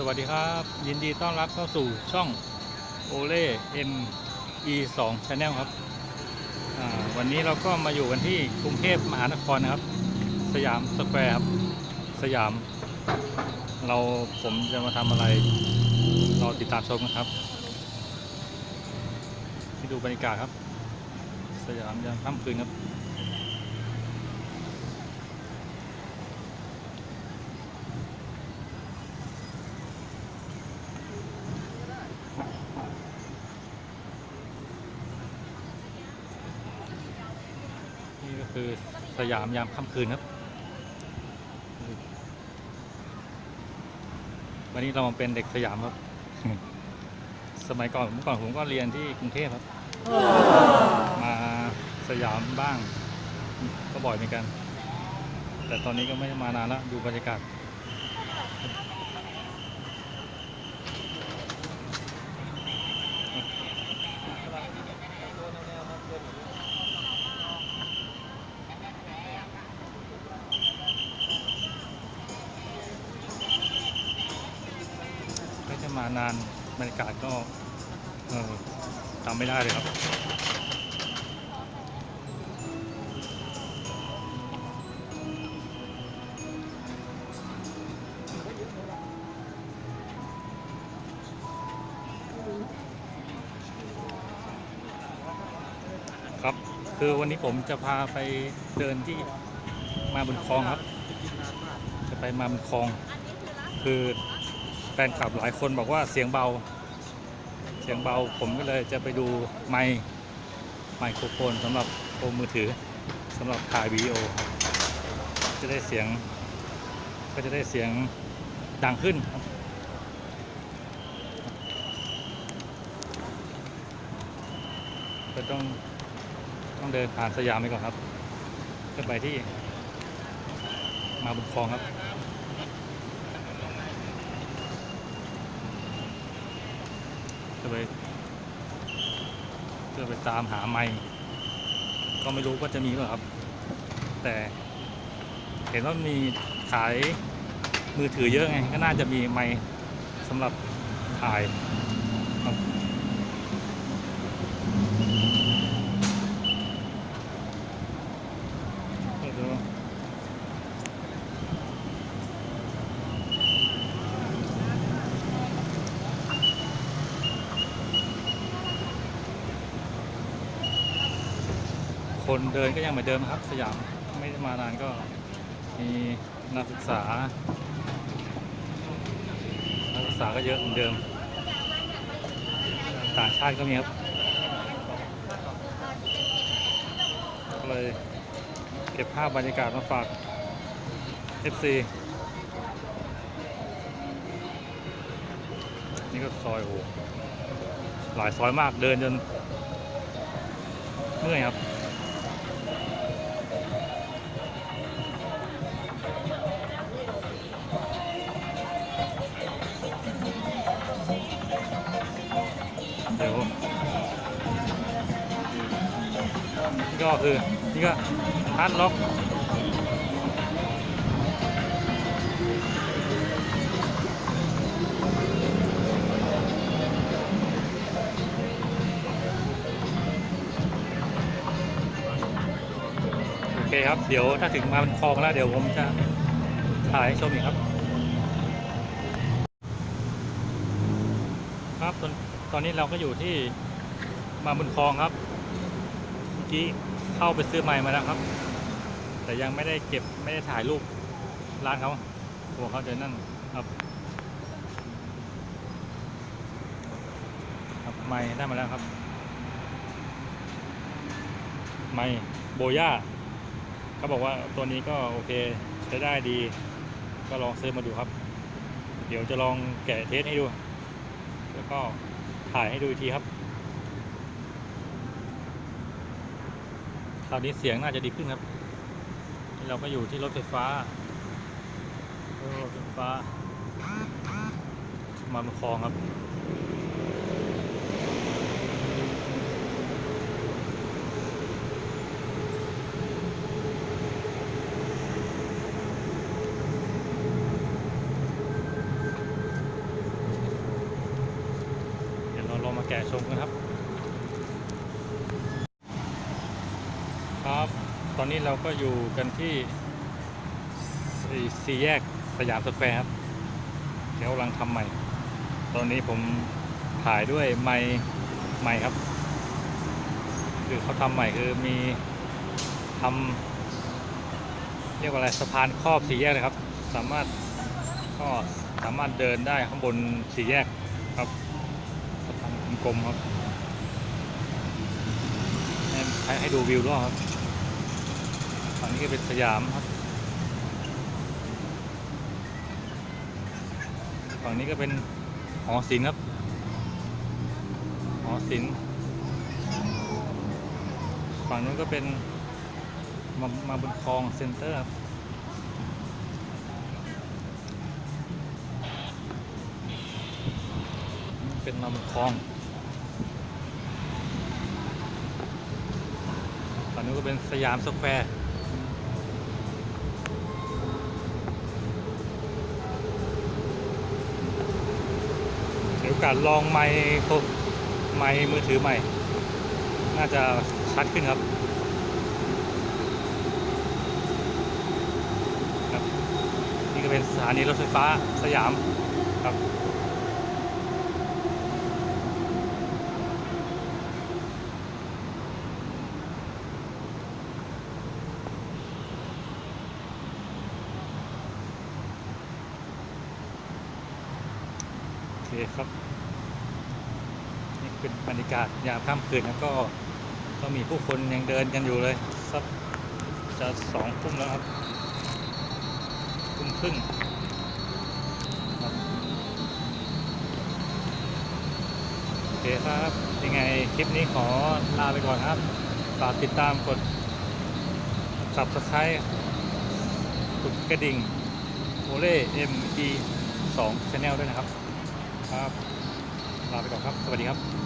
สวัสดีครับ ยินดีต้อนรับเข้าสู่ช่องโอเล่เอ็มอีสองชาแนลครับ วันนี้เราก็มาอยู่กันที่กรุงเทพมหานครนะครับ สยามสแควร์ครับ สยาม เราผมจะมาทำอะไร เราติดตามชมกันครับที่ดูบรรยากาศครับ สยามยามค่ำคืนครับ คือสยามยามค่ำคืนครับ วันนี้เรามาเป็นเด็กสยามครับ สมัยก่อนเมื่อก่อนผมก็เรียนที่กรุงเทพครับ มาสยามบ้าง ก็บ่อยเหมือนกัน แต่ตอนนี้ก็ไม่ได้มานานแล้วดูบรรยากาศ ไม่ได้มา นานบรรยากาศก็เออจำไม่ได้เลยครับครับ คือวันนี้ผมจะพาไปเดินที่มาบนคลองครับ จะไปมาบนคลอง คือ แฟนคลับหลายคนบอกว่าเสียงเบา เสียงเบาผมก็เลยจะไปดูไมค์ไมโครโฟนสำหรับโฟนมือถือสำหรับถ่ายวิดีโอ จะได้เสียง ก็จะได้เสียงดังขึ้นก็ต้องต้องเดินผ่านสยามไปก่อนครับเพื่อไปที่มาบุญคลองครับ จะไปจะไปตามหาไม้ก็ไม่รู้ว่าจะมีหรือครับ แต่เห็นว่ามีขายมือถือเยอะไง ก็น่าจะมีไม้สำหรับถ่ายครับก็ดู คนเดินก็ยังเหมือนเดิมครับ สยามไม่ได้มานานก็มีนักศึกษา นักศึกษาก็เยอะเหมือนเดิม ต่างชาติก็มีครับก็เลยเก็บภาพบรรยากาศมาฝาก FC นี่ก็ซอยโอ้หลายซอยมากเดินจนเมื่อยครับ ก็คือนี่ก็ฮาร์ดล็อกโอเคครับ เดี๋ยวถ้าถึงมาเป็นคลองแล้ว เดี๋ยวผมจะถ่ายให้ชมอีกครับ ครับตอนตอนนี้เราก็อยู่ที่มาบุญคลองครับเมื่อกี้ เข้าไปซื้อไม้มาแล้วครับ แต่ยังไม่ได้เก็บไม่ได้ถ่ายรูปร้านเขากลัวเขาจะนั่นครับครับไม้ได้มาแล้วครับ ไม้โบย่าเขาบอกว่าตัวนี้ก็โอเคใช้ได้ดี ก็ลองซื้อมาดูครับ เดี๋ยวจะลองแกะเทสให้ดู แล้วก็ถ่ายให้ดูอีกทีครับ คราวนี้เสียงน่าจะดีขึ้นครับ เราก็อยู่ที่รถไฟฟ้ารถไฟฟ้า มาบุญคลองครับ ค แกะชมกันครับ ครับ ต อนนี้เราก็อยู่กันที่สี่สี่แยกสยามสแควร์ครับเขากำลังทำใหม่ ตอนนี้ผมถ่ายด้วยไม้ไม้ครับ คือเขาทำใหม่คือมีทำเรียกว่าอะไรสะพานครอบสี่แยกเลยครับ สามารถก็สามารถเดินได้ข้างบนสี่แยกครับสะพานกลมๆครับให้ให้ดูวิวด้วยครับ ฝั่งนี้ก็เป็นสยามครับ ฝั่งนี้ก็เป็นหอศิลป์ครับ หอศิลป์ ฝั่งนู้นก็เป็นมามาบนคลองเซ็นเตอร์ครับเป็นมาบนคลองฝั่งนู้นก็เป็นสยามสแควร์ โอกาสลองไมค์โทรไมค์มือถือใหม่ น่าจะชัดขึ้นครับครับ นี่ก็เป็นสถานีรถไฟฟ้าสยามครับ คครับนี่เป็นบรรยากาศยามค่ำคืนแล้วก็ก็มีผู้คนยังเดินกันอยู่เลยสักจะสองทุ่มแล้วครับทุ่มครึ่งครับโอเคครับยังไงคลิปนี้ขอลาไปก่อนครับฝากติดตามกด subscribe กดกระดิ่งโอเล่ ME 2 Channel ด้วยนะครับ ครับ ลาไปก่อนครับ สวัสดีครับ